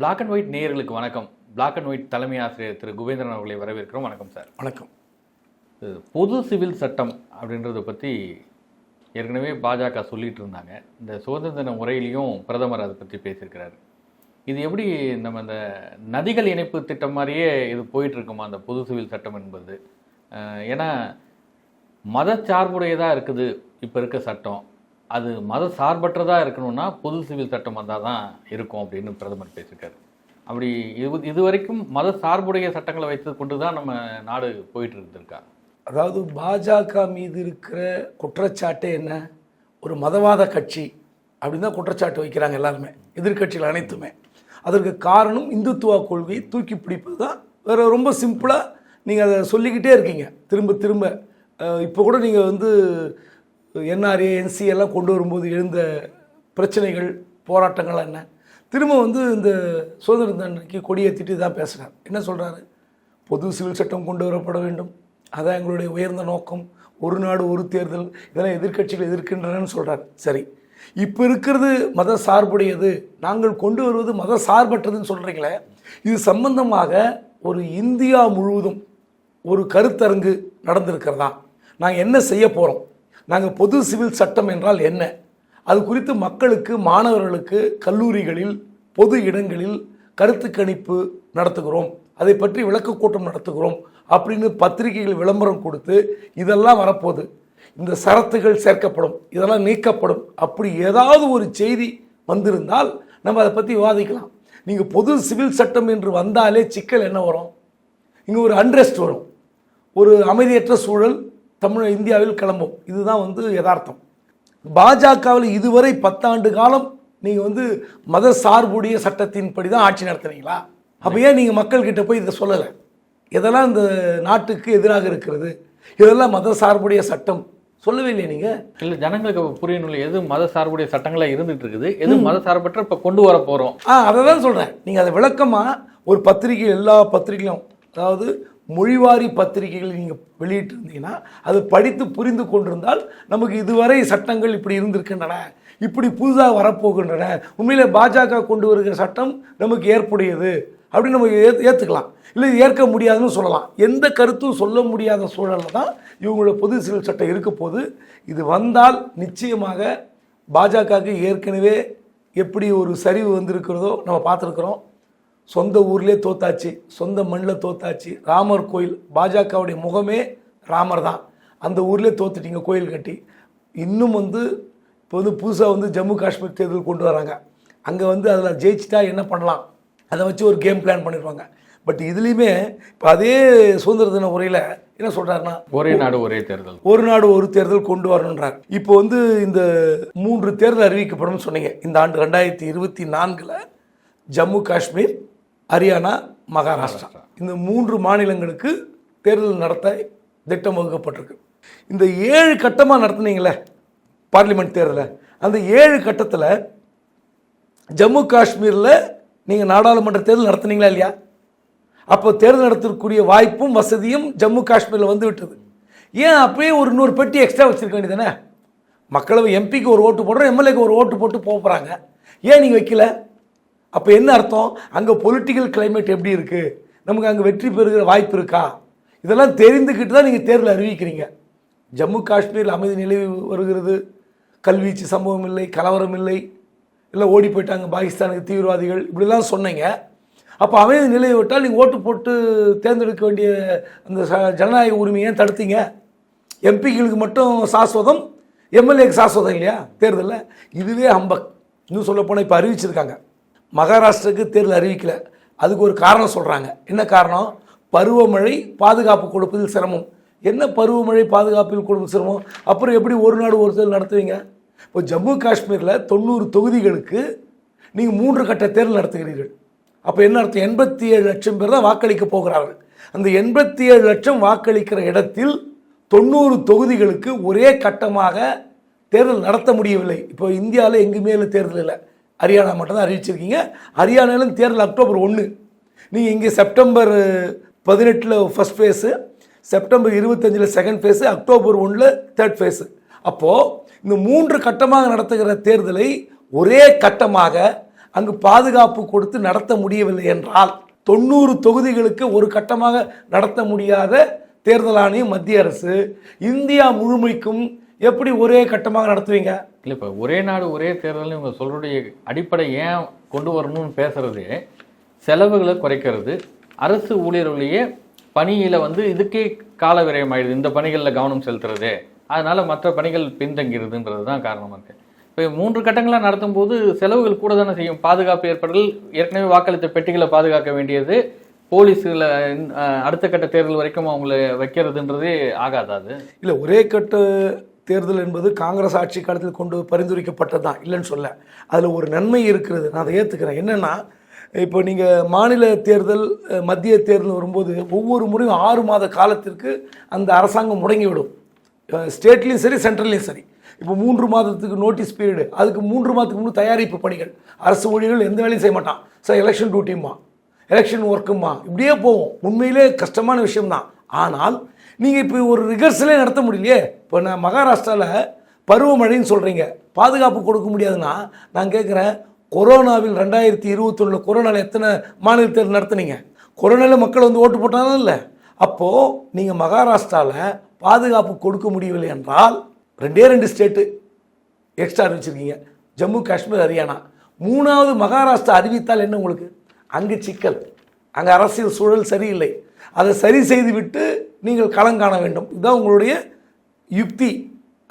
Black and white நேயர்களுக்கு வணக்கம். Black and white தலைமை ஆசிரியர் திரு குபேந்திரன் அவர்களை வரவேற்கிறோம். வணக்கம் சார். வணக்கம். பொது சிவில் சட்டம் அப்படின்றத பற்றி ஏற்கனவே பாஜக சொல்லிட்டு இருந்தாங்க. இந்த சுதந்திர தின உரையிலையும் பிரதமர் அதை பற்றி பேசியிருக்கிறாரு. இது எப்படி நம்ம இந்த நதிகள் இணைப்பு திட்டம் மாதிரியே இது போயிட்டு இருக்குமா? அந்த பொது சிவில் சட்டம் என்பது. ஏன்னா மத சார்புடையதாக இருக்குது. இப்போ இருக்க சட்டம். அது மத சார்பற்றதாக இருக்கணும்னா பொது சிவில் சட்டம் வந்தால் தான் இருக்கும் அப்படின்னு பிரதமர் பேசியிருக்காரு. அப்படி இது இது வரைக்கும் மத சார்புடைய சட்டங்களை வைத்து கொண்டு தான் நம்ம நாடு போயிட்டு இருந்திருக்கா. அதாவது பாஜக மீது இருக்கிற குற்றச்சாட்டே என்ன? ஒரு மதவாத கட்சி அப்படின்னு தான் குற்றச்சாட்டு வைக்கிறாங்க எல்லாருமே எதிர்கட்சிகள் அனைத்துமே. அதற்கு காரணம் இந்துத்துவ கொள்கையை தூக்கி பிடிப்பது தான். வேறு ரொம்ப சிம்பிளாக நீங்கள் அதை சொல்லிக்கிட்டே இருக்கீங்க. திரும்ப திரும்ப. இப்போ கூட நீங்கள் வந்து என்ஆர்ஏ என்சி எல்லாம் கொண்டு வரும்போது எழுந்த பிரச்சனைகள் போராட்டங்கள் என்ன? திரும்ப வந்து இந்த சுதந்திர தண்டனைக்கு கொடியேற்றிட்டு தான் பேசுகிறார் என்ன சொல்கிறாரு பொது சிவில் சட்டம் கொண்டு வரப்பட வேண்டும். அதான் எங்களுடைய உயர்ந்த நோக்கம். ஒரு நாடு ஒரு தேர்தல் இதெல்லாம் எதிர்க்கட்சிகள் எதிர்க்கின்றனன்னு சொல்கிறார் சரி. இப்போ இருக்கிறது மத சார்புடையது. நாங்கள் கொண்டு வருவது மத சார்பற்றதுன்னு சொல்கிறீங்களே இது சம்பந்தமாக ஒரு இந்தியா முழுவதும் ஒரு கருத்தரங்கு நடந்திருக்கிறதா? நாங்கள் என்ன செய்ய போகிறோம் நாங்கள் பொது சிவில் சட்டம் என்றால் என்ன? அது குறித்து மக்களுக்கு மாணவர்களுக்கு கல்லூரிகளில் பொது இடங்களில் கருத்து கணிப்பு நடத்துகிறோம். அதை பற்றி விளக்கக் கூட்டம் நடத்துகிறோம் அப்படின்னு பத்திரிகைகள் விளம்பரம் கொடுத்து இதெல்லாம் வரப்போகுது. இந்த சரத்துகள் சேர்க்கப்படும் இதெல்லாம் நீக்கப்படும். அப்படி ஏதாவது ஒரு செய்தி வந்திருந்தால் நம்ம அதை பற்றி விவாதிக்கலாம். நீங்கள் பொது சிவில் சட்டம் என்று வந்தாலே சிக்கல் என்ன வரும்? இங்கே ஒரு அன்ரெஸ்ட் வரும். ஒரு அமைதியற்ற சூழல் தமிழ் இந்தியாவில் கிளம்பும். இதுதான் வந்து யதார்த்தம். பாஜகவில் இதுவரை பத்தாண்டு காலம் நீங்கள் வந்து மத சார்புடைய சட்டத்தின்படி தான் ஆட்சி நடத்துனீங்களா? அப்போ ஏன் நீங்கள் மக்கள்கிட்ட போய் இதை சொல்லலை? இதெல்லாம் இந்த நாட்டுக்கு எதிராக இருக்கிறது? இதெல்லாம் மத சார்புடைய சட்டம். சொல்லவே இல்லையா நீங்கள் இல்லை ஜனங்களுக்கு புரியணும் எது மத சார்புடைய சட்டங்களா இருந்துட்டு இருக்குது எது மத சார்பற்ற இப்போ கொண்டு வர போகிறோம் ஆ அதை தான் சொல்கிறேன் நீங்கள் அதை விளக்கமாக ஒரு பத்திரிகை எல்லா பத்திரிகையும் அதாவது மொழிவாரி பத்திரிகைகள் நீங்கள் வெளியிட்டிருந்தீங்கன்னா அது படித்து புரிந்து கொண்டிருந்தால் நமக்கு இதுவரை சட்டங்கள் இப்படி இருந்திருக்கின்றன இப்படி புதுதாக வரப்போகின்றன உண்மையில் பாஜக கொண்டு வருகிற சட்டம் நமக்கு ஏற்புடையது அப்படின்னு நம்ம ஏ ஏற்றுக்கலாம் இல்லை ஏற்க முடியாதுன்னு சொல்லலாம். எந்த கருத்தும் சொல்ல முடியாத சூழலில் தான் இவங்களோட பொது சிவில் சட்டம் இருக்க போது இது வந்தால் நிச்சயமாக பாஜகவுக்கு ஏற்கனவே எப்படி ஒரு சரிவு வந்திருக்கிறதோ நம்ம பார்த்துருக்குறோம். சொந்த ஊர்லேயே தோத்தாச்சு சொந்த மண்ணில் தோத்தாச்சு. ராமர் கோயில் பாஜகவுடைய முகமே ராமர் தான். அந்த ஊர்லேயே தோத்துட்டீங்க கோயில் கட்டி. இன்னும் வந்து இப்போ வந்து புதுசாக வந்து ஜம்மு காஷ்மீர் தேர்தல் கொண்டு வராங்க. அங்கே வந்து அதில் ஜெயிச்சிட்டா என்ன பண்ணலாம்? அதை வச்சு ஒரு கேம் பிளான் பண்ணிடுவாங்க பட் இதுலேயுமே இப்போ அதே சுதந்திர தின உரையில் என்ன சொல்கிறாருன்னா ஒரே நாடு ஒரே தேர்தல். ஒரு நாடு ஒரு தேர்தல் கொண்டு வரணுன்றார் இப்போ வந்து இந்த மூன்று தேர்தல் அறிவிக்கப்படும் சொன்னீங்க. இந்த ஆண்டு ரெண்டாயிரத்தி இருபத்தி நான்கில் ஜம்மு காஷ்மீர் ஹரியானா மகாராஷ்டிரா. இந்த மூன்று மாநிலங்களுக்கு தேர்தல் நடத்த திட்டம் வகுக்கப்பட்டிருக்கு. இந்த ஏழு கட்டமாக நடத்துனீங்களே பார்லிமெண்ட் தேர்தலை. அந்த ஏழு கட்டத்தில் ஜம்மு காஷ்மீரில் நீங்கள் நாடாளுமன்ற தேர்தல் நடத்துனீங்களா இல்லையா? அப்போ தேர்தல் நடத்தக்கூடிய வாய்ப்பும் வசதியும் ஜம்மு காஷ்மீரில் வந்து விட்டது. ஏன் அப்பயே ஒரு இன்னொரு பெட்டி எக்ஸ்ட்ரா வச்சுருக்க வேண்டியதானே மக்களவை எம்பிக்கு ஒரு ஓட்டு போடுறோம் எம்எல்ஏக்கு ஒரு ஓட்டு போட்டு போக போகிறாங்க ஏன் நீங்கள் வைக்கல? அப்போ என்ன அர்த்தம்? அங்கே பொலிட்டிக்கல் கிளைமேட் எப்படி இருக்குது நமக்கு அங்கே வெற்றி பெறுகிற வாய்ப்பு இருக்கா? இதெல்லாம் தெரிந்துக்கிட்டு தான் நீங்கள் தேர்தல் அறிவிக்கிறீங்க. ஜம்மு காஷ்மீரில் அமைதி நிலவி வருகிறது. கல்வீச்சு சம்பவம் இல்லை கலவரம் இல்லை. இல்லை ஓடி போயிட்டாங்க பாகிஸ்தானுக்கு தீவிரவாதிகள். இப்படிலாம் சொன்னீங்க. அப்போ அமைதி நிலை விட்டால் நீங்கள் ஓட்டு போட்டு தேர்ந்தெடுக்க வேண்டிய அந்த ச- ஜனநாயக உரிமையை தடுத்தீங்க? எம்பிகளுக்கு மட்டும் சாஸ்வதம் எம்எல்ஏக்கு சாஸ்வதம் இல்லையா? தேர்தலில். இதுவே ஹம்பக். இன்னும் சொல்லப்போனால் இப்போ அறிவிச்சிருக்காங்க. மகாராஷ்டிராவுக்கு தேர்தல் அறிவிக்கல. அதுக்கு ஒரு காரணம் சொல்கிறாங்க என்ன காரணம்? பருவமழை பாதுகாப்பு கொடுப்பதில் சிரமம். என்ன பருவமழை பாதுகாப்பில் கொடுப்பது சிரமம்? அப்புறம் எப்படி ஒரு நாடு ஒரு தேர்தல் நடத்துவீங்க? இப்போ ஜம்மு காஷ்மீரில் தொண்ணூறு தொகுதிகளுக்கு நீங்கள் மூன்று கட்ட தேர்தல் நடத்துகிறீர்கள். அப்போ என்ன அர்த்தம்? எண்பத்தி ஏழு லட்சம் பேர் தான் வாக்களிக்க போகிறார்கள். அந்த எண்பத்தி ஏழு லட்சம் வாக்களிக்கிற இடத்தில் தொண்ணூறு தொகுதிகளுக்கு ஒரே கட்டமாக தேர்தல் நடத்த முடியவில்லை. இப்போ இந்தியாவில் எங்குமே இல்லை தேர்தல் இல்லை. ஹரியானா மட்டும் தான் அறிவிச்சிருக்கீங்க. ஹரியானாலும் தேர்தல் அக்டோபர் ஒன்று நீங்கள் இங்கே செப்டம்பர் பதினெட்டில் ஃபஸ்ட் ஃபேஸு செப்டம்பர் இருபத்தஞ்சில் செகண்ட் ஃபேஸு அக்டோபர் ஒன்றில் தேர்ட் ஃபேஸு அப்போது இந்த மூன்று கட்டமாக நடத்துகிற தேர்தலை ஒரே கட்டமாக அங்கு பாதுகாப்பு கொடுத்து நடத்த முடியவில்லை என்றால் தொண்ணூறு தொகுதிகளுக்கு ஒரு கட்டமாக நடத்த முடியாத தேர்தல் ஆணையம் மத்திய அரசு இந்தியா முழுமைக்கும் எப்படி ஒரே கட்டமாக நடத்துவீங்க? இல்லை இப்போ ஒரே நாடு ஒரே தேர்தல்னு இவங்க சொல்றதுடைய அடிப்படை ஏன் கொண்டு வரணும்னு பேசுறது செலவுகளை குறைக்கிறது. அரசு ஊழியர்களையே பணியில வந்து இதுக்கே கால விரயம் ஆயிடுது இந்த பணிகளில் கவனம் செலுத்துறது. அதனால மற்ற பணிகள் பின்தங்கிறதுன்றது தான் காரணமாக இருக்கு. இப்போ மூன்று கட்டங்களா நடத்தும் போது செலவுகள் கூட தானே செய்யும். பாதுகாப்பு ஏற்பாடுகள் ஏற்கனவே வாக்களித்த பெட்டிகளை பாதுகாக்க வேண்டியது போலீஸில் அடுத்த கட்ட தேர்தல் வரைக்கும் அவங்கள வைக்கிறதுன்றதே ஆகாதா அது? இல்லை ஒரே கட்ட தேர்தல் என்பது காங்கிரஸ் ஆட்சி காலத்தில் கொண்டு பரிந்துரைக்கப்பட்டது தான் இல்லைன்னு சொல்ல. அதில் ஒரு நன்மை இருக்கிறது. நான் அதை ஏற்றுக்கிறேன் என்னென்னா இப்போ நீங்கள் மாநில தேர்தல் மத்திய தேர்தல் வரும்போது ஒவ்வொரு முறையும் ஆறு மாத காலத்திற்கு அந்த அரசாங்கம் முடங்கிவிடும். ஸ்டேட்லேயும் சரி சென்ட்ரல்லையும் சரி. இப்போ மூன்று மாதத்துக்கு நோட்டீஸ் பீரியடு அதுக்கு மூன்று மாதத்துக்கு முன்பு தயாரிப்பு பணிகள். அரசு ஊழியர்கள் எந்த வேலையும் செய்ய மாட்டான். சார் எலெக்ஷன் டியூட்டியுமா எலெக்ஷன் ஒர்க்குமா இப்படியே போவோம். உண்மையிலே கஷ்டமான விஷயம்தான். ஆனால் நீங்கள் இப்போ ஒரு ரிகர்சலே நடத்த முடியலையே? இப்போ நான் மகாராஷ்டிராவில் பருவமழைன்னு சொல்கிறீங்க பாதுகாப்பு கொடுக்க முடியாதுன்னா நான் கேட்குறேன் கொரோனாவில் ரெண்டாயிரத்தி இருபத்தொன்னில் கொரோனாவில் எத்தனை மாநில தேர்தல் நடத்துனீங்க? கொரோனாவில் மக்கள் வந்து ஓட்டு போட்டாலும் இல்லை? அப்போது நீங்கள் மகாராஷ்டிராவில் பாதுகாப்பு கொடுக்க முடியவில்லை என்றால் ரெண்டே ரெண்டு ஸ்டேட்டு எக்ஸ்ட்ரா அறிவிச்சிருக்கீங்க. ஜம்மு காஷ்மீர் ஹரியானா. மூணாவது மகாராஷ்டிரா அறிவித்தால் என்ன உங்களுக்கு? அங்கு சிக்கல். அங்கே அரசியல் சூழல் சரியில்லை. அதை சரி செய்துவிட்டு நீங்கள் களம் காண வேண்டும். இதுதான் உங்களுடைய யுக்தி.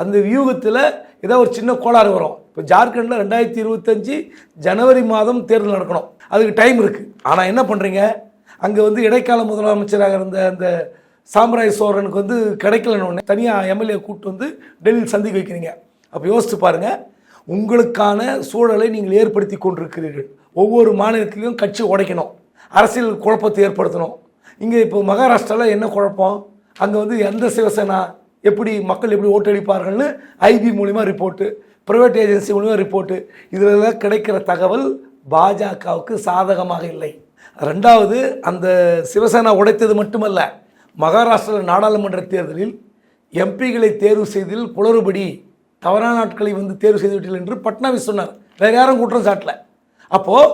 அந்த வியூகத்தில் ஏதோ ஒரு சின்ன கோளாறு வரும். இப்போ ஜார்க்கண்டில் ரெண்டாயிரத்தி இருபத்தஞ்சி ஜனவரி மாதம் தேர்தல் நடக்கணும். அதுக்கு டைம் இருக்குது ஆனால் என்ன பண்ணுறீங்க அங்கே வந்து இடைக்கால முதலமைச்சராக இருந்த அந்த சாம்ராய் சோரனுக்கு வந்து கிடைக்கலன்னு தனியாக எம்எல்ஏ கூப்பிட்டு வந்து டெல்லியில் சந்திக்க வைக்கிறீங்க. அப்போ யோசித்து பாருங்கள் உங்களுக்கான சூழலை நீங்கள் ஏற்படுத்தி கொண்டிருக்கிறீர்கள். ஒவ்வொரு மாநிலத்திலையும் கட்சி உடைக்கணும். அரசியல் குழப்பத்தை ஏற்படுத்தணும். இங்கே இப்போ மகாராஷ்டிராவில் என்ன குழப்பம்? அங்கே வந்து எந்த சிவசேனா எப்படி மக்கள் எப்படி ஓட்டளிப்பார்கள்னு ஐபி மூலிமா ரிப்போர்ட்டு ப்ரைவேட் ஏஜென்சி மூலிமா ரிப்போர்ட்டு இதில் கிடைக்கிற தகவல் பாஜகவுக்கு சாதகமாக இல்லை. ரெண்டாவது அந்த சிவசேனா உடைத்தது மட்டுமல்ல மகாராஷ்டிராவில் நாடாளுமன்ற தேர்தலில் எம்பிகளை தேர்வு செய்ததில் குளறுபடி தவறான ஆட்களை வந்து தேர்வு செய்துவிட்டீர்கள் என்று பட்னாவிஸ் சொன்னார். வேறு யாரும் குற்றம் சாட்டல. அப்போது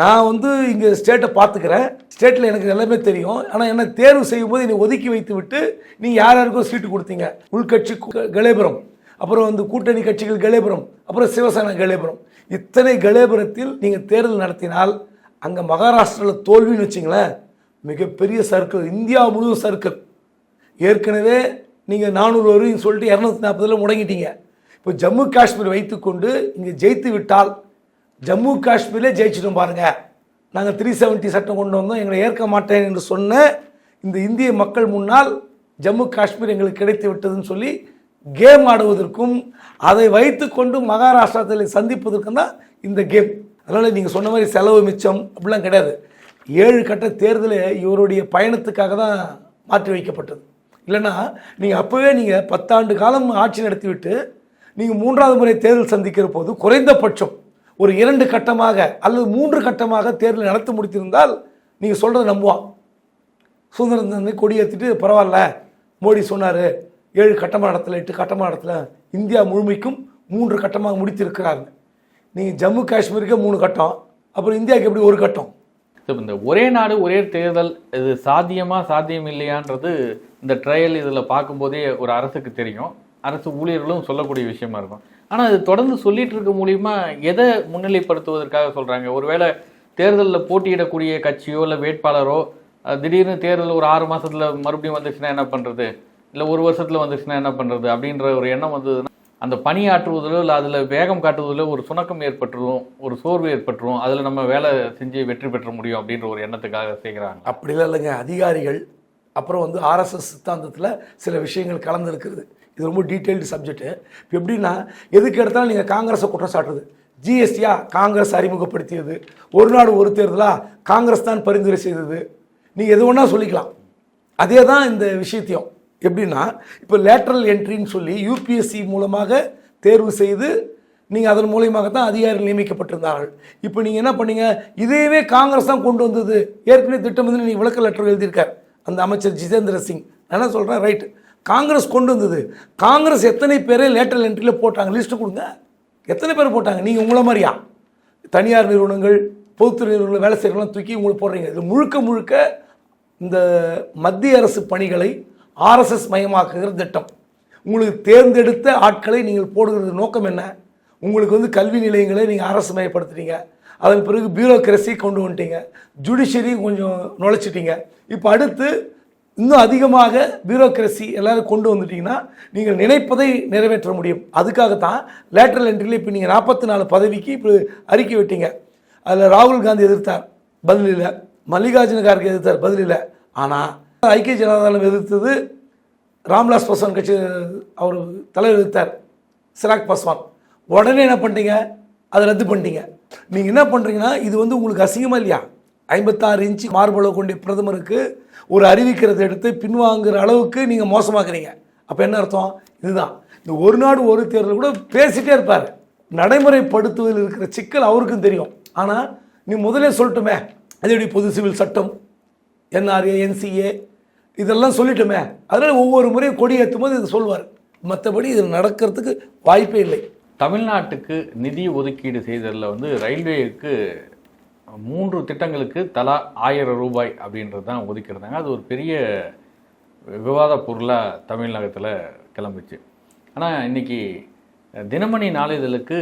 நான் வந்து இங்கே ஸ்டேட்டை பார்த்துக்கிறேன். ஸ்டேட்டில் எனக்கு எல்லாமே தெரியும். ஆனால் என்ன தேர்வு செய்யும்போது என்னை ஒதுக்கி வைத்து விட்டு நீங்கள் யார் யாருக்கோ சீட்டு கொடுத்தீங்க. உள்கட்சி கு- கலேபுரம். அப்புறம் வந்து கூட்டணி கட்சிகள் கலேபுரம். அப்புறம் சிவசேனா கலேபுரம். இத்தனை கலேபுரத்தில் நீங்கள் தேர்தல் நடத்தினால் அங்கே மகாராஷ்டிராவில் தோல்வின்னு வச்சிங்களேன் மிகப்பெரிய சர்க்கிள். இந்தியா முழுவதும் சர்க்கிள். ஏற்கனவே நீங்கள் நானூறு வரையும் சொல்லிட்டு இரநூத்தி நாற்பதில் முடங்கிட்டீங்க. இப்போ ஜம்மு காஷ்மீர் வைத்துக்கொண்டு இங்கே ஜெயித்து விட்டால் ஜம்மு காஷ்மீரிலே ஜெயிச்சிட்டோம் பாருங்கள் நாங்கள் த்ரீ செவன்ட்டி சட்டம் கொண்டு வந்தோம். எங்களை ஏற்க மாட்டேன் என்று சொன்ன இந்த இந்திய மக்கள் முன்னால் ஜம்மு காஷ்மீர் எங்களுக்கு கிடைத்து விட்டதுன்னு சொல்லி கேம் ஆடுவதற்கும் அதை வைத்துக்கொண்டு மகாராஷ்டிரத்தில் சந்திப்பதற்கும் தான் இந்த கேம். அதனால் நீங்கள் சொன்ன மாதிரி செலவு மிச்சம் அப்படிலாம் கிடையாது. ஏழு கட்ட தேர்தலே இவருடைய பயணத்துக்காக தான் மாற்றி வைக்கப்பட்டது. இல்லைன்னா நீங்கள் அப்போவே நீங்கள் பத்தாண்டு காலம் ஆட்சி நடத்திவிட்டு நீங்கள் மூன்றாவது முறை தேர்தல் சந்திக்கிற போது குறைந்தபட்சம் ஒரு இரண்டு கட்டமாக அல்லது மூன்று கட்டமாக தேர்தல் நடத்தி முடித்திருந்தால் நீங்கள் சொல்கிறத நம்புவான் சுதந்திரம் தந்து கொடி ஏற்றிட்டு பரவாயில்ல மோடி சொன்னார் ஏழு கட்டமாக நடத்தலை எட்டு கட்டமாக நடத்தலை இந்தியா முழுமைக்கும் மூன்று கட்டமாக முடித்திருக்கிறாங்க நீங்கள் ஜம்மு காஷ்மீருக்கே மூணு கட்டம் அப்புறம் இந்தியாவுக்கு எப்படி ஒரு கட்டம்? இந்த ஒரே நாடு ஒரே தேர்தல் இது சாத்தியமா சாத்தியம் இல்லையான்றது இந்த ட்ரையல் இதில் பார்க்கும்போதே ஒரு அரசுக்கு தெரியும். அரசு ஊழியர்களும் சொல்லக்கூடிய விஷயமா இருக்கும். ஆனால் இது தொடர்ந்து சொல்லிட்டு இருக்க மூலியமா எதை முன்னிலைப்படுத்துவதற்காக சொல்கிறாங்க ஒருவேளை தேர்தலில் போட்டியிடக்கூடிய கட்சியோ இல்லை வேட்பாளரோ திடீர்னு தேர்தல் ஒரு ஆறு மாதத்தில் மறுபடியும் வந்துச்சுன்னா என்ன பண்ணுறது இல்லை ஒரு வருஷத்தில் வந்துச்சுன்னா என்ன பண்ணுறது அப்படின்ற ஒரு எண்ணம் வந்ததுன்னா அந்த பணியாற்றுவதிலோ இல்லை அதில் வேகம் காட்டுவதிலோ ஒரு சுணக்கம் ஏற்பட்டுரும் ஒரு சோர்வு ஏற்பட்டுரும். அதில் நம்ம வேலை செஞ்சு வெற்றி பெற்ற முடியும் அப்படின்ற ஒரு எண்ணத்துக்காக செய்கிறாங்க. அப்படிலாம் இல்லைங்க. அதிகாரிகள் அப்புறம் வந்து ஆர்எஸ்எஸ் சித்தாந்தத்தில் சில விஷயங்கள் கலந்துருக்கிறது. இது ரொம்ப டீட்டெயில்டு சப்ஜெக்ட்டு. இப்போ எப்படின்னா எதுக்கு எடுத்தாலும் நீங்கள் காங்கிரஸை குற்றம் சாட்டுறது. ஜிஎஸ்டியா காங்கிரஸ் அறிமுகப்படுத்தியது. ஒரு நாடு ஒரு தேர்தலா காங்கிரஸ் தான் பரிந்துரை செய்தது. நீங்கள் எது வேணால் சொல்லிக்கலாம். அதே தான் இந்த விஷயத்தையும். எப்படின்னா இப்போ லேட்ரல் என்ட்ரின்னு சொல்லி யூபிஎஸ்சி மூலமாக தேர்வு செய்து நீங்கள் அதன் மூலியமாக தான் அதிகாரிகள் நியமிக்கப்பட்டிருந்தார்கள். இப்போ நீங்கள் என்ன பண்ணீங்க? இதையவே காங்கிரஸ் தான் கொண்டு வந்தது. ஏற்கனவே திட்டம் வந்து நீங்கள் விளக்க லெட்டர் எழுதியிருக்கார். அந்த அமைச்சர் ஜிதேந்திர சிங். என்ன சொல்கிறேன் ரைட்டு காங்கிரஸ் கொண்டு வந்தது. காங்கிரஸ் எத்தனை பேரை லேட்டரல் என்ட்ரியில் போட்டாங்க? லிஸ்ட்டு கொடுங்க. எத்தனை பேர் போட்டாங்க? நீங்கள் உங்களை மாதிரியா? தனியார் நிறுவனங்கள் பொதுத்துறை நிறுவனங்கள் வேலை செய்கிறவங்களாம் தூக்கி உங்களுக்கு போடுறீங்க. இது முழுக்க முழுக்க இந்த மத்திய அரசு பணிகளை ஆர்எஸ்எஸ் மயமாக்குகிற திட்டம். உங்களுக்கு தேர்ந்தெடுத்த ஆட்களை நீங்கள் போடுகிறது நோக்கம் என்ன? உங்களுக்கு வந்து கல்வி நிலையங்களை நீங்கள் அரசு மயப்படுத்துறீங்க அதன் பிறகு பியூரோக்ரஸி கொண்டு வந்துட்டீங்க. ஜுடிஷியரி கொஞ்சம் நுழைச்சிட்டீங்க. இப்போ அடுத்து இன்னும் அதிகமாக பியூரோக்ரஸி எல்லாரும் கொண்டு வந்துட்டீங்கன்னா நீங்கள் நினைப்பதை நிறைவேற்ற முடியும். அதுக்காகத்தான் லேட்டரல் என்ட்ரியில் இப்போ நீங்கள் நாற்பத்தி நாலு பதவிக்கு இப்போ அறிக்கை விட்டீங்க. அதில் ராகுல் காந்தி எதிர்த்தார் பதில் இல்லை. மல்லிகார்ஜுன கார்கே எதிர்த்தார் பதில் இல்லை. ஆனால் ஐக்கிய ஜனதாதளம் எதிர்த்தது ராம்விலாஸ் பாஸ்வான் கட்சி அவர் தலைவர் எதிர்த்தார் சிராக் பாஸ்வான். உடனே என்ன பண்ணிட்டீங்க? அதை ரத்து பண்ணிட்டீங்க. நீங்கள் என்ன பண்ணுறீங்கன்னா இது வந்து உங்களுக்கு அசிங்கமாக இல்லையா? ஐம்பத்தாறு இன்ச்சு மார்பளவு கொண்ட பிரதமருக்கு ஒரு அறிவிக்கிறதை எடுத்து பின்வாங்குற அளவுக்கு நீங்கள் மோசமாக்குறீங்க. அப்போ என்ன அர்த்தம்? இதுதான். இந்த ஒரு நாடு ஒரு தேர்தல் கூட பேசிட்டே இருப்பார். நடைமுறைப்படுத்துவதில் இருக்கிற சிக்கல் அவருக்கும் தெரியும். ஆனால் நீ முதலே சொல்லட்டுமே. அது எப்படி பொது சிவில் சட்டம் என்ஆர்ஏ என்சிஏ இதெல்லாம் சொல்லிட்டோமே. அதனால் ஒவ்வொரு முறையும் கொடி ஏற்றும் போது இதை சொல்வார். மற்றபடி இது நடக்கிறதுக்கு வாய்ப்பே இல்லை. தமிழ்நாட்டுக்கு நிதி ஒதுக்கீடு செய்ததில் வந்து ரயில்வேக்கு மூன்று திட்டங்களுக்கு தலா ஆயிரம் ரூபாய் அப்படின்றது தான் ஒதுக்கியிருந்தாங்க. அது ஒரு பெரிய விவாத பொருளாக தமிழகத்தில் கிளம்புச்சு. ஆனால் இன்னைக்கு தினமணி நாளிதழுக்கு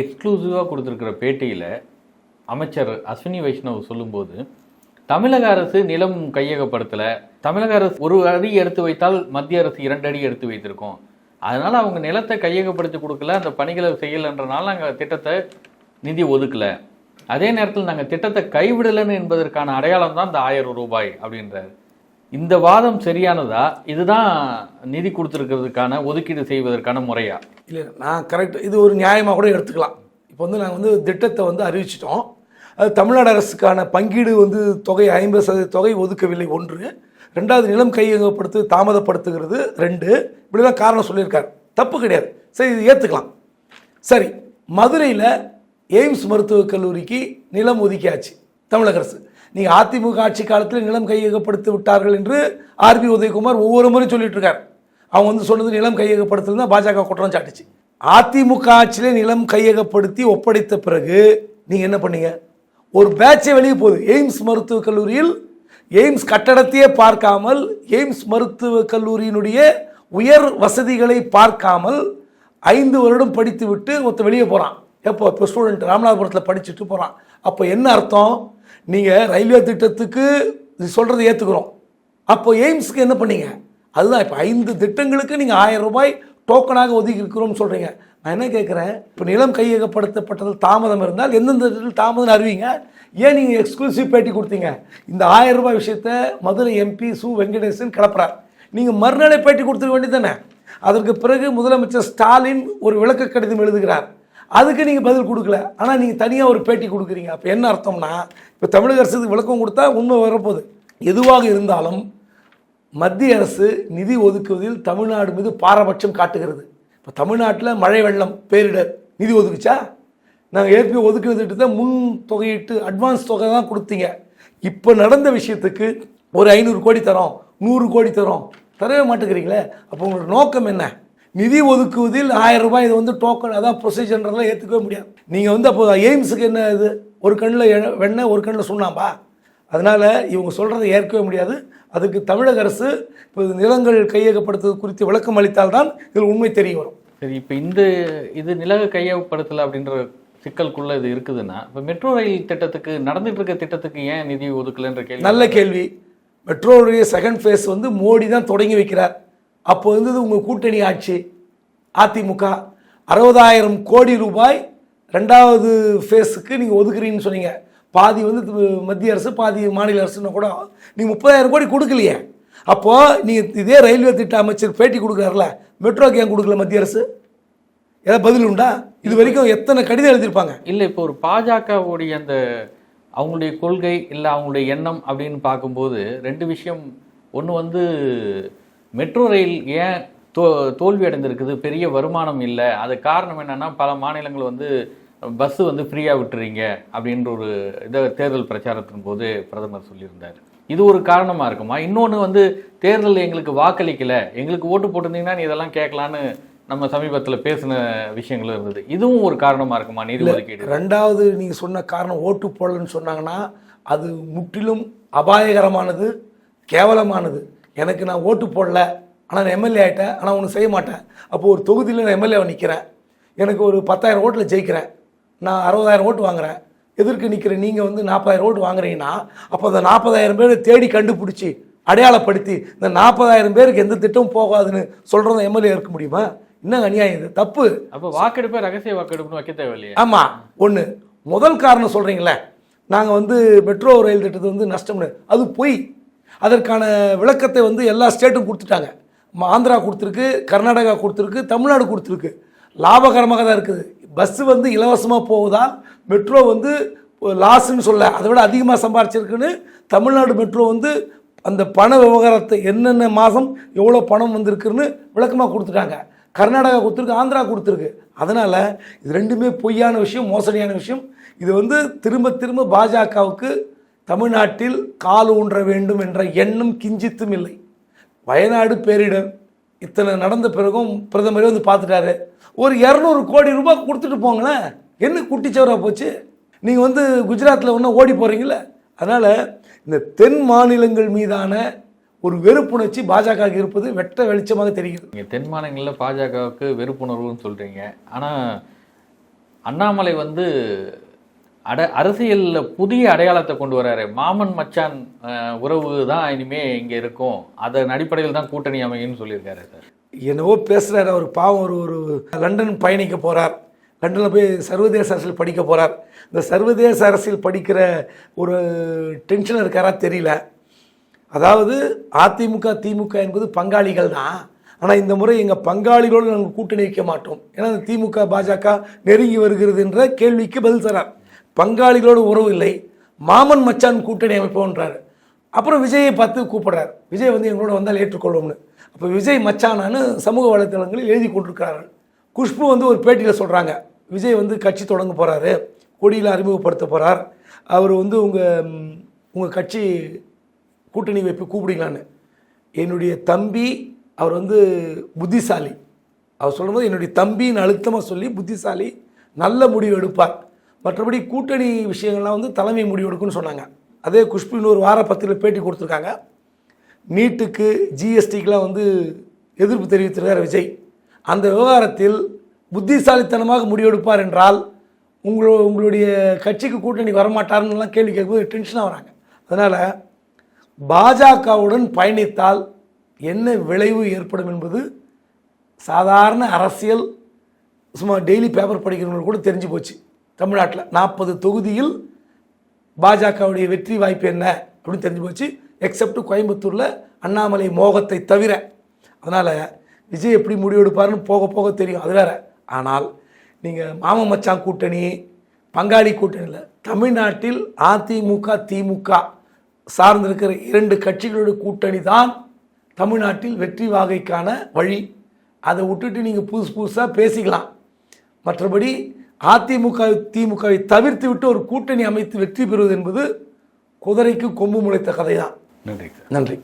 எக்ஸ்க்ளூசிவாக கொடுத்துருக்கிற பேட்டியில் அமைச்சர் அஸ்வினி வைஷ்ணவ் சொல்லும்போது தமிழக அரசு நிலம் கையகப்படுத்தலை. தமிழக அரசு ஒரு அடி எடுத்து வைத்தால் மத்திய அரசு இரண்டு அடி எடுத்து வைத்திருக்கோம். அதனால் அவங்க நிலத்தை கையகப்படுத்தி கொடுக்கல அந்த பணிகளை செய்யலைன்றனால நாங்கள் திட்டத்தை நிதி ஒதுக்கல. அதே நேரத்தில் நாங்கள் திட்டத்தை கைவிடலைன்னு என்பதற்கான அடையாளம் தான் இந்த ஆயிரம் ரூபாய் அப்படின்றாரு. இந்த வாதம் சரியானதா? இதுதான் நிதி கொடுத்துருக்கிறதுக்கான ஒதுக்கீடு செய்வதற்கான முறையா? இல்லை நான் கரெக்ட் இது ஒரு நியாயமாக கூட எடுத்துக்கலாம். இப்போ வந்து நாங்கள் வந்து திட்டத்தை வந்து அறிவிச்சிட்டோம். அது தமிழ்நாடு அரசுக்கான பங்கீடு வந்து தொகை ஐம்பது சதவீத தொகை ஒதுக்கவில்லை. ஒன்று. ரெண்டாவது நிலம் கையகப்படுத்து தாமதப்படுத்துகிறது. ரெண்டு இப்படிலாம் காரணம் சொல்லியிருக்காரு. தப்பு கிடையாது. சரி இது ஏற்றுக்கலாம் சரி மதுரையில் எய்ம்ஸ் மருத்துவக் கல்லூரிக்கு நிலம் ஒதுக்கியாச்சு தமிழக அரசு. நீங்கள் அதிமுக ஆட்சி காலத்தில் நிலம் கையகப்படுத்தி விட்டார்கள் என்று ஆர்பி உதயகுமார் ஒவ்வொரு முறையும் சொல்லிட்டு இருக்கார். அவங்க வந்து சொன்னது நிலம் கையகப்படுத்தல் தான் பாஜக குற்றம் சாட்டுச்சு. அதிமுக ஆட்சியிலே நிலம் கையகப்படுத்தி ஒப்படைத்த பிறகு நீங்கள் என்ன பண்ணீங்க? ஒரு பேட்சை வெளியே போகுது. எய்ம்ஸ் மருத்துவக் கல்லூரியில் எய்ம்ஸ் கட்டடத்தையே பார்க்காமல் எய்ம்ஸ் மருத்துவக் கல்லூரியினுடைய உயர் வசதிகளை பார்க்காமல் ஐந்து வருடம் படித்து விட்டு ஒருத்தன் வெளியே போகிறான் எப்போ இப்போ ஸ்டூடெண்ட் ராமநாதபுரத்தில் படிச்சுட்டு போகிறான் அப்போ என்ன அர்த்தம்? நீங்கள் ரயில்வே திட்டத்துக்கு இது சொல்கிறத ஏற்றுக்கிறோம் அப்போ எய்ம்ஸ்க்கு என்ன பண்ணீங்க? அதுதான் இப்போ ஐந்து திட்டங்களுக்கு நீங்கள் ஆயிரம் ரூபாய் டோக்கனாக ஒதுக்கி இருக்கிறோம்னு சொல்கிறீங்க நான் என்ன கேட்குறேன் இப்போ நிலம் கையகப்படுத்தப்பட்டதில் தாமதம் இருந்தால் எந்தெந்த திட்டத்தில் தாமதம் அறிவிங்க? ஏன் நீங்கள் எக்ஸ்க்ளூசிவ் பேட்டி கொடுத்தீங்க? இந்த ஆயிரம் ரூபாய் விஷயத்த மதுரை எம்பி சு வெங்கடேசன் கிளப்புறார். நீங்கள் மறுநாளே பேட்டி கொடுத்துக்க வேண்டியதானே அதற்கு பிறகு முதலமைச்சர் ஸ்டாலின் ஒரு விளக்க கடிதம் எழுதுகிறார். அதுக்கு நீங்கள் பதில் கொடுக்கல. ஆனால் நீங்கள் தனியாக ஒரு பேட்டி கொடுக்குறீங்க. அப்போ என்ன அர்த்தம்னா இப்போ தமிழக அரசுக்கு விளக்கம் கொடுத்தா உண்மை வரப்போகுது. எதுவாக இருந்தாலும் மத்திய அரசு நிதி ஒதுக்குவதில் தமிழ்நாடு மீது பாரபட்சம் காட்டுகிறது. இப்போ தமிழ்நாட்டில் மழை வெள்ளம் பேரிடர் நிதி ஒதுக்குச்சா? நாங்கள் ஏற்கனவே ஒதுக்கின தான் முன் தொகையிட்டு அட்வான்ஸ் தொகை தான் கொடுத்தீங்க. இப்போ நடந்த விஷயத்துக்கு ஒரு ஐநூறு கோடி தரோம் நூறு கோடி தரோம். தரவே மாட்டேங்கிறீங்களே. அப்போ உங்களோட நோக்கம் என்ன? நிதி ஒதுக்குவதில் ஆயிரம் ரூபாய் இது வந்து டோக்கன் அதான் ப்ரொசீஜர்ன்றதெல்லாம் ஏற்றுக்கவே முடியாது. நீங்கள் வந்து அப்போ எய்ம்ஸுக்கு என்ன இது? ஒரு கண்ணில் வெண்ணெய் ஒரு கண்ணில் சுண்ணாம்பா? அதனால் இவங்க சொல்கிறத ஏற்கவே முடியாது. அதுக்கு தமிழக அரசு இப்போ நிலங்கள் கையகப்படுத்துவது குறித்து விளக்கம் அளித்தால்தான் இதில் உண்மை தெரிய வரும். சரி இப்போ இந்த இது நிலக கையகப்படுத்தலை அப்படின்ற சிக்கலுக்குள்ள இது இருக்குதுன்னா இப்போ மெட்ரோ ரயில் திட்டத்துக்கு நடந்துட்டு இருக்க திட்டத்துக்கு ஏன் நிதி ஒதுக்கலைன்ற கேள்வி நல்ல கேள்வி. மெட்ரோவுடைய செகண்ட் ஃபேஸ் வந்து மோடி தான் தொடங்கி வைக்கிறார். அப்போ இருந்தது உங்கள் கூட்டணி ஆட்சி. அதிமுக அறுபதாயிரம் கோடி ரூபாய் ரெண்டாவது ஃபேஸுக்கு நீங்கள் ஒதுக்குறீங்கன்னு சொன்னீங்க. பாதி வந்து மத்திய அரசு பாதி மாநில அரசுன்னு கூட நீங்கள் முப்பதாயிரம் கோடி கொடுக்கலையே. அப்போது நீங்கள் இதே ரயில்வே திட்ட அமைச்சர் பேட்டி கொடுக்குறாருல மெட்ரோக்கு ஏன் கொடுக்கல மத்திய அரசு? ஏதாவது பதில் உண்டா? இது வரைக்கும் எத்தனை கடிதம் எழுதியிருப்பாங்க? இல்லை இப்போ ஒரு பாஜகவுடைய அந்த அவங்களுடைய கொள்கை இல்லை அவங்களுடைய எண்ணம் அப்படின்னு பார்க்கும்போது ரெண்டு விஷயம் ஒன்று வந்து மெட்ரோ ரயில் ஏன் தோ தோல்வி அடைந்திருக்குது? பெரிய வருமானம் இல்லை. அது காரணம் என்னன்னா பல மாநிலங்கள் வந்து பஸ்ஸு வந்து ஃப்ரீயாக விட்டுறீங்க அப்படின்ற ஒரு இதை தேர்தல் பிரச்சாரத்தின் போது பிரதமர் சொல்லியிருந்தார். இது ஒரு காரணமாக இருக்குமா? இன்னொன்று வந்து தேர்தலில் எங்களுக்கு வாக்களிக்கல. எங்களுக்கு ஓட்டு போட்டிருந்தீங்கன்னா நீ இதெல்லாம் கேட்கலான்னு நம்ம சமீபத்தில் பேசின விஷயங்களும் இருந்தது. இதுவும் ஒரு காரணமா இருக்குமா? நிதி ஒதுக்கீடு. ரெண்டாவது நீங்கள் சொன்ன காரணம் ஓட்டு போடலன்னு சொன்னாங்கன்னா அது முற்றிலும் அபாயகரமானது கேவலமானது. எனக்கு நான் ஓட்டு போடல ஆனால் நான் எம்எல்ஏ ஆகிட்டேன் ஆனால் ஒன்று செய்ய மாட்டேன். அப்போ ஒரு தொகுதியில் நான் எம்எல்ஏவை நிற்கிறேன் எனக்கு ஒரு பத்தாயிரம் ஓட்டில் ஜெயிக்கிறேன். நான் அறுபதாயிரம் ஓட்டு வாங்குறேன். எதிர்க்கு நிற்கிற நீங்கள் வந்து நாற்பதாயிரம் ஓட்டு வாங்குறீங்கன்னா அப்போ அந்த நாற்பதாயிரம் பேரை தேடி கண்டுபிடிச்சி அடையாளப்படுத்தி இந்த நாற்பதாயிரம் பேருக்கு எந்த திட்டமும் போகாதுன்னு சொல்கிறத எம்எல்ஏ இருக்க முடியுமா? என்ன அநியாயம் இது? தப்பு. அப்போ வாக்கெடுப்பை ரகசிய வாக்கெடுப்புன்னு வைக்க தேவையில்லையே. ஆமாம் ஒன்று முதல் காரணம் சொல்கிறீங்களே நாங்கள் வந்து மெட்ரோ ரயில் திட்டத்தை வந்து நஷ்டம்னு அது பொய். அதற்கான விளக்கத்தை வந்து எல்லா ஸ்டேட்டும் கொடுத்துட்டாங்க. ஆந்திரா கொடுத்துருக்கு கர்நாடகா கொடுத்துருக்கு தமிழ்நாடு கொடுத்துருக்கு. லாபகரமாக தான் இருக்குது. பஸ்ஸு வந்து இலவசமாக போவதால் மெட்ரோ வந்து லாஸ்ன்னு சொல்ல அதை விட அதிகமாக சம்பாரிச்சிருக்குன்னு தமிழ்நாடு மெட்ரோ வந்து அந்த பண விவகாரத்தை என்னென்ன மாதம் எவ்வளோ பணம் வந்திருக்குன்னு விளக்கமாக கொடுத்துட்டாங்க. கர்நாடகா கொடுத்துருக்கு ஆந்திரா கொடுத்துருக்கு. அதனால் இது ரெண்டுமே பொய்யான விஷயம் மோசடியான விஷயம். இது வந்து திரும்ப திரும்ப பாஜகவுக்கு தமிழ்நாட்டில் கால் ஊன்ற வேண்டும் என்ற எண்ணம் கிஞ்சித்தும் இல்லை. வயநாடு பேரிடர். இத்தனை நடந்த பிறகும் பிரதமரே வந்து பார்த்துட்டாரு. ஒரு இரநூறு கோடி ரூபாய் கொடுத்துட்டு போங்களேன் என்ன குட்டிச்சவராக போச்சு? நீங்கள் வந்து குஜராத்தில் ஒன்றும் ஓடி போகிறீங்களே அதனால் இந்த தென் மாநிலங்கள் மீதான ஒரு வெறுப்புணர்ச்சி பாஜக இருப்பது வெட்ட வெளிச்சமாக தெரிகிறது. நீங்கள் தென் மாநிலங்களில் பாஜகவுக்கு வெறுப்புணர்வுன்னு சொல்கிறீங்க ஆனால் அண்ணாமலை வந்து அட அரசியலில் புதிய அடையாளத்தை கொண்டு வராரு. மாமன் மச்சான் உறவு தான் இனிமே இங்கே இருக்கும். அதன் அடிப்படையில் தான் கூட்டணி அமையும்னு சொல்லியிருக்காரு சார். என்னவோ பேசுகிறார் அவர். பாவம் ஒரு ஒரு லண்டன் பயணிக்க போகிறார் லண்டனில் போய் சர்வதேச அரசியல் படிக்க போகிறார் இந்த சர்வதேச அரசியல் படிக்கிற ஒரு டென்ஷன் இருக்காரா தெரியல. அதாவது அதிமுக திமுக என்பது பங்காளிகள் தான். ஆனால் இந்த முறை எங்கள் பங்காளிகளோடு நாங்கள் கூட்டணி வைக்க மாட்டோம். ஏன்னா திமுக பாஜக நெருங்கி வருகிறது என்ற கேள்விக்கு பதில் தரார். பங்காளிகளோடு உறவு இல்லை. மாமன் மச்சான் கூட்டணி அமைப்போன்றார் அப்புறம் விஜயை பார்த்து கூப்பிடுறார். விஜய் வந்து எங்களோட வந்தால் ஏற்றுக்கொள்வோம்னு. அப்போ விஜய் மச்சானான்னு சமூக வலைத்தளங்களில் எழுதி கொண்டிருக்கிறார்கள் குஷ்பு வந்து ஒரு பேட்டியில் சொல்கிறாங்க விஜய் வந்து கட்சி தொடங்க போகிறாரு கொடியில் அறிமுகப்படுத்த போகிறார் அவர் வந்து உங்கள் உங்கள் கட்சி கூட்டணி வைப்பு கூப்பிடுங்களான்னு. என்னுடைய தம்பி அவர் வந்து புத்திசாலி. அவர் சொல்லும்போது என்னுடைய தம்பின்னு அழுத்தமாக சொல்லி புத்திசாலி நல்ல முடிவு எடுப்பார். மற்றபடி கூட்டணி விஷயங்கள்லாம் வந்து தலைமை முடிவெடுக்குன்னு சொன்னாங்க. அதே குஷ்பு இன்னொரு வார பத்திரிகையில் பேட்டி கொடுத்துருக்காங்க. நீட்டுக்கு ஜிஎஸ்டிக்கெலாம் வந்து எதிர்ப்பு தெரிவித்திருக்கார் விஜய். அந்த விவகாரத்தில் புத்திசாலித்தனமாக முடிவெடுப்பார் என்றால் உங்களோ உங்களுடைய கட்சிக்கு கூட்டணி வரமாட்டார்னுலாம் கேள்வி கேட்கும்போது டென்ஷனாக வராங்க. அதனால் பாஜகவுடன் பயணித்தால் என்ன விளைவு ஏற்படும் என்பது சாதாரண அரசியல் சும்மா டெய்லி பேப்பர் படிக்கிறவங்களுக்கு கூட தெரிஞ்சு போச்சு. தமிழ்நாட்டில் நாற்பது தொகுதியில் பாஜகவுடைய வெற்றி வாய்ப்பு என்ன அப்படின்னு தெரிஞ்சு போச்சு. எக்ஸப்ட் கோயம்புத்தூரில் அண்ணாமலை மோகத்தை தவிர. அதனால் விஜய் எப்படி முடிவெடுப்பார்னு போக போக தெரியும். அது வேற. ஆனால் நீங்கள் மாம மச்சான் கூட்டணி பங்காளி கூட்டணியில் தமிழ்நாட்டில் அதிமுக திமுக சார்ந்திருக்கிற இரண்டு கட்சிகளோட கூட்டணி தான் தமிழ்நாட்டில் வெற்றி வாகைக்கான வழி. அதை விட்டுட்டு நீங்கள் புதுசு புதுசாக பேசிக்கலாம். மற்றபடி அதிமுக திமுகவை தவிர்த்து விட்டு ஒரு கூட்டணி அமைத்து வெற்றி பெறுவது என்பது குதிரைக்கு கொம்பு முளைத்த கதை தான் நன்றி நன்றி.